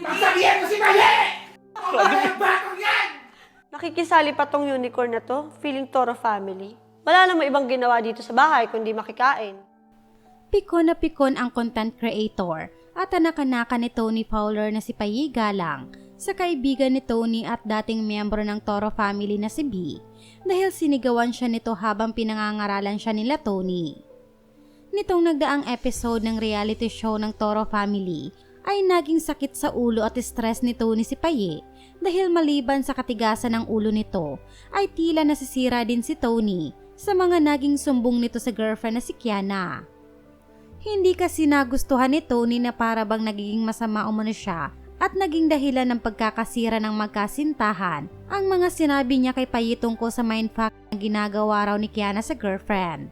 Pagsabihan mo si Mali! Ang yan! Nakikisali pa tong unicorn na to, feeling Toro family. Wala namang ibang ginawa dito sa bahay kundi makikain. Pikon na pikon ang content creator at anak-anaka ni Tony Fowler na si Payi Galang sa kaibigan ni Tony at dating miyembro ng Toro family na si B dahil sinigawan siya nito habang pinangangaralan siya nila Tony. Nitong nagdaang episode ng reality show ng Toro family ay naging sakit sa ulo at stress ni Tony si Paye dahil maliban sa katigasan ng ulo nito ay tila nasisira din si Tony sa mga naging sumbong nito sa girlfriend na si Kiana. Hindi kasi nagustuhan ni Tony na para bang nagiging masama umano siya at naging dahilan ng pagkakasira ng magkasintahan ang mga sinabi niya kay Payi tungkol sa mindfuck na ginagawa raw ni Kiana sa girlfriend.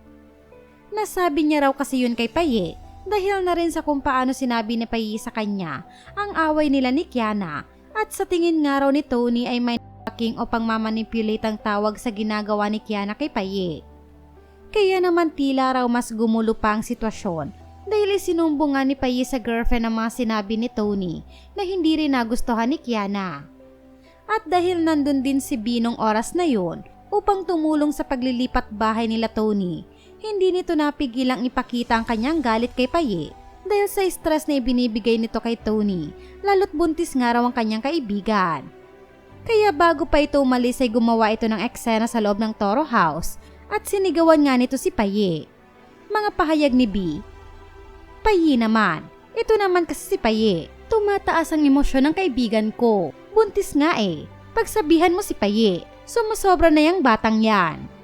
Nasabi niya raw kasi yun kay Payi dahil na rin sa kung paano sinabi ni Payi sa kanya ang away nila ni Kiana at sa tingin nga raw ni Tony ay mindfucking o pangmamanipulate ang tawag sa ginagawa ni Kiana kay Payi. Kaya naman tila raw mas gumulo pa ang sitwasyon dahil isinumbong nga ni Payi sa girlfriend ang mga sinabi ni Tony na hindi rin nagustuhan ni Kiana. At dahil nandun din si Binong oras na yun upang tumulong sa paglilipat bahay nila Tony, hindi nito napigilang ipakita ang kanyang galit kay Payi dahil sa stress na ibinibigay nito kay Tony, lalo't buntis nga raw ang kanyang kaibigan. Kaya bago pa ito umalis ay gumawa ito ng eksena sa loob ng Toro House at sinigawan nga nito si Paye. Mga pahayag ni B. Paye naman. Ito naman kasi si Paye. Tumataas ang emosyon ng kaibigan ko. Buntis nga eh. Pagsabihan mo si Paye, sumusobra na yung batang yan.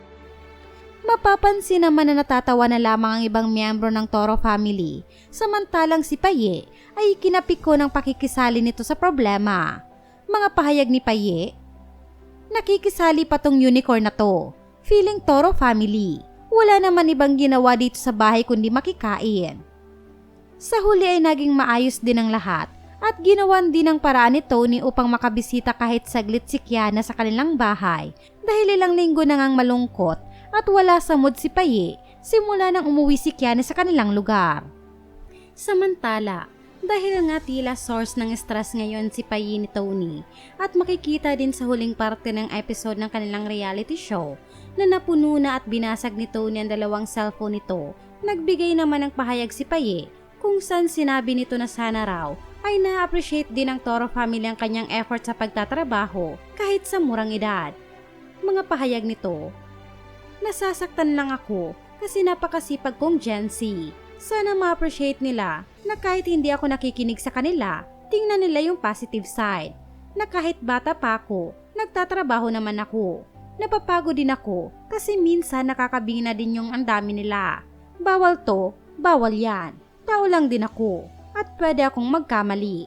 Mapapansin naman na natatawa na lamang ang ibang miyembro ng Toro family, samantalang si Paye ay kinapiko ng pakikisali nito sa problema. Mga pahayag ni Paye, Nakikisali pa tong unicorn na to. Feeling Toro family. Wala naman ibang ginawa dito sa bahay kundi makikain. Sa huli ay naging maayos din ang lahat at ginawan din ang paraan ni Tony upang makabisita kahit saglit si Kiana sa kanilang bahay dahil ilang linggo na ngang malungkot at wala sa mood si Paye simula nang umuwi si Kiana sa kanilang lugar. Samantala, dahil nga tila source ng stress ngayon si Payi ni Tony at makikita din sa huling parte ng episode ng kanilang reality show na napuno na at binasag ni Tony ang dalawang cellphone nito. Nagbigay naman ng pahayag si Paye kung saan sinabi nito na sana raw ay na-appreciate din ng Toro family ang kanyang effort sa pagtatrabaho kahit sa murang edad. Mga pahayag nito, Nasasaktan lang ako kasi napakasipag kong Gen Z. Sana ma-appreciate nila na kahit hindi ako nakikinig sa kanila, tingnan nila yung positive side. Na kahit bata pa ako, nagtatrabaho naman ako. Napapagod din ako kasi minsan nakakabingi na din yung ang dami nila. Bawal to, bawal yan. Tao lang din ako at pwede akong magkamali.